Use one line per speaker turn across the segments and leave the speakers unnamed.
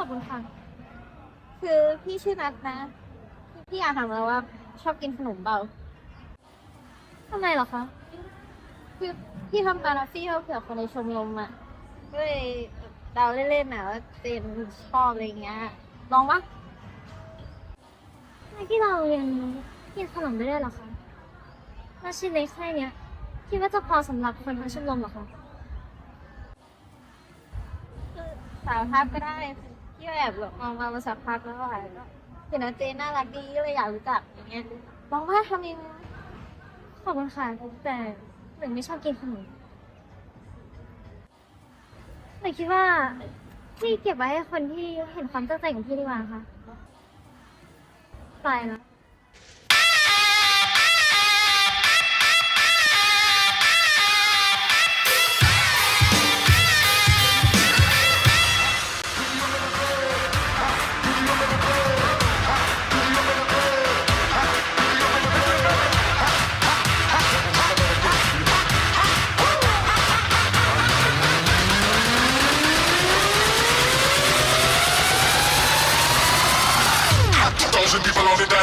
อบคุณค่ะ คือพี่ชื่อนัทนะ พี่อยากถามเราว่า ชอบกินขนมเบาทำไมเหรอคะ คือพี่ทำบานาฟี่เผื่อคนในชมรมอะก็เลยเดาเล่นๆนะว่าเจนชอบอะไรเงี้ย ลองปะไม่ที่เราเรียนกินขนมได้ด้วยเหรอคะแล้วชิ้นเล็กแค่เนี้ยคิดว่าจะพอสำหรับคนทั้งชมรมเหรอคะคือสารภาพก็ได้ พี่แอบแบบมองมามาสักพักแล้วอะก็เห็นว่าเจนน่ารักดีก็เลยอยากรู้จักอย่างเงี้ยมองว่าทำเองขอบคุณค่ะแต่หนึ่งไม่ชอบกินขนมหนึ่งคิดว่าพี่เก็บไว้ให้คนที่เห็นความตั้งใจของพี่ดีกว่าค่ะ ตายแล้ว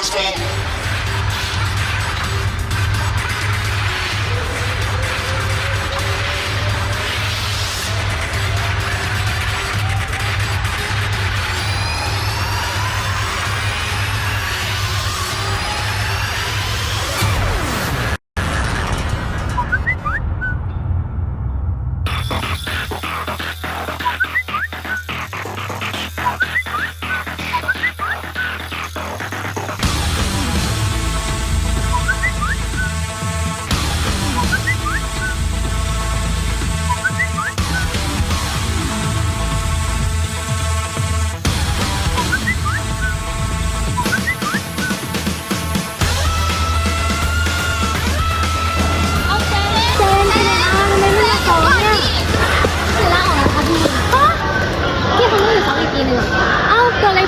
Stop.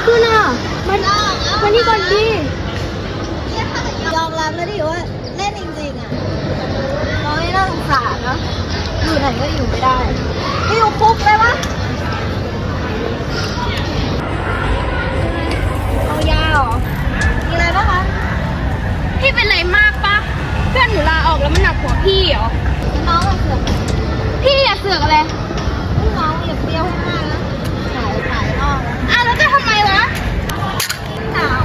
ขึ้นอะ มันมันนี่ก่อนดิ
ยอมรับแล้วดิว่าเล่นจริงๆอะน้อยน่าสงสารเนอะอยู่ไหนก็อยู่ไม่ได้ไม่อยู่คุกเลยวะเอายาเหรอมีอะไรบ้างคะ
พี่เป็นไรมากปะเพื่อนหนูลาออกแล้วมันหนักหัวพี่เหรอ
น้องอะเสือก
พี่อย่าเสือกอะไร
ลูกน้องอย่าเปรี้ยวให้มากนะขายขายนอกนะ
อะแล้วจะทำ ไ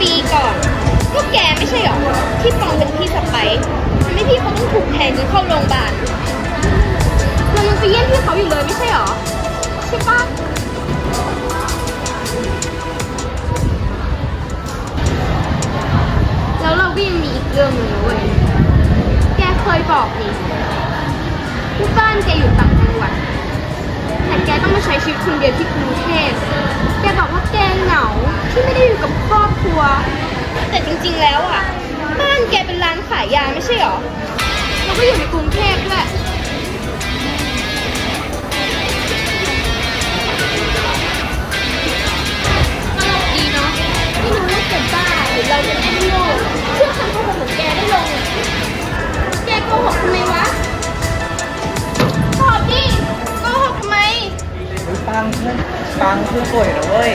ปีก่
อนก็แกไม่ใช่หรอที่
ปองเป็นพี่สไปซ์ทำให้พี่เขาต้องถูกแทงจนเข้าโรงพยาบาลเรายังไปเยี่ยมพี่เขาอยู่เลยไม่ใช่หรอใช่ปะแล้วเราก็ยังมีอีกเรื่องหนึงเว้ยแกเคยบอกนี่ที่บ้านแกอยู่ต่างจังหวัดแต่แกต้องมาใช้ชีวิตคนเดียวที่กรุงเทพแกบอกว่าแกเหงา ที่ไม่ได้อยู่กับครอบครัว แต่จริงๆแล้วอะ บ้านแกเป็นร้านขายยาไม่ใช่หรอแล้วก็อยู่ในกรุงเทพด้วยดีเนาะไม่รู้ว่าจะบ้าหรือเราจะแค่โง่เชื่อคำโกหกของแกได้ลงอะแกโกหกทำไมวะตอบดิโกหกทำไม
ปังเพื่อนปังเพื่อนป่วยนะเว้ย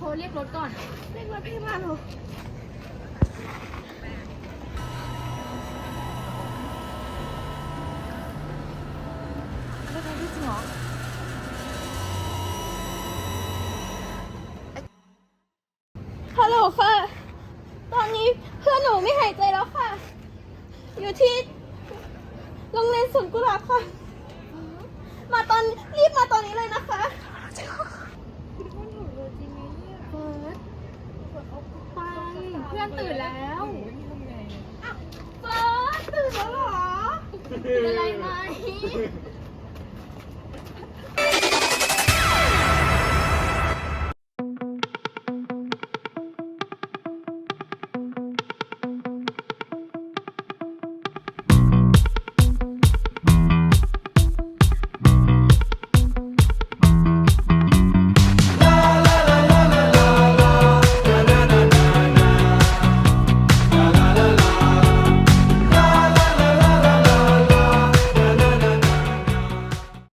โทรเรียกรถก่อน เรียกรถพยาบาลเหรอไม่ได้จริงเหรอฮัลโหลค่ะ ตอนนี้เพื่อนหนูไม่หายใจแล้วค่ะ อยู่ที่โรงเรียนสวนกุหลาบค่ะ มาตอนรีบมาตอนนี้เลยนะคะปัง เพื่อนตื่นแล้วอ้าวเฟิร์สตื่นแล้วเหรอเป็นอะไรไหม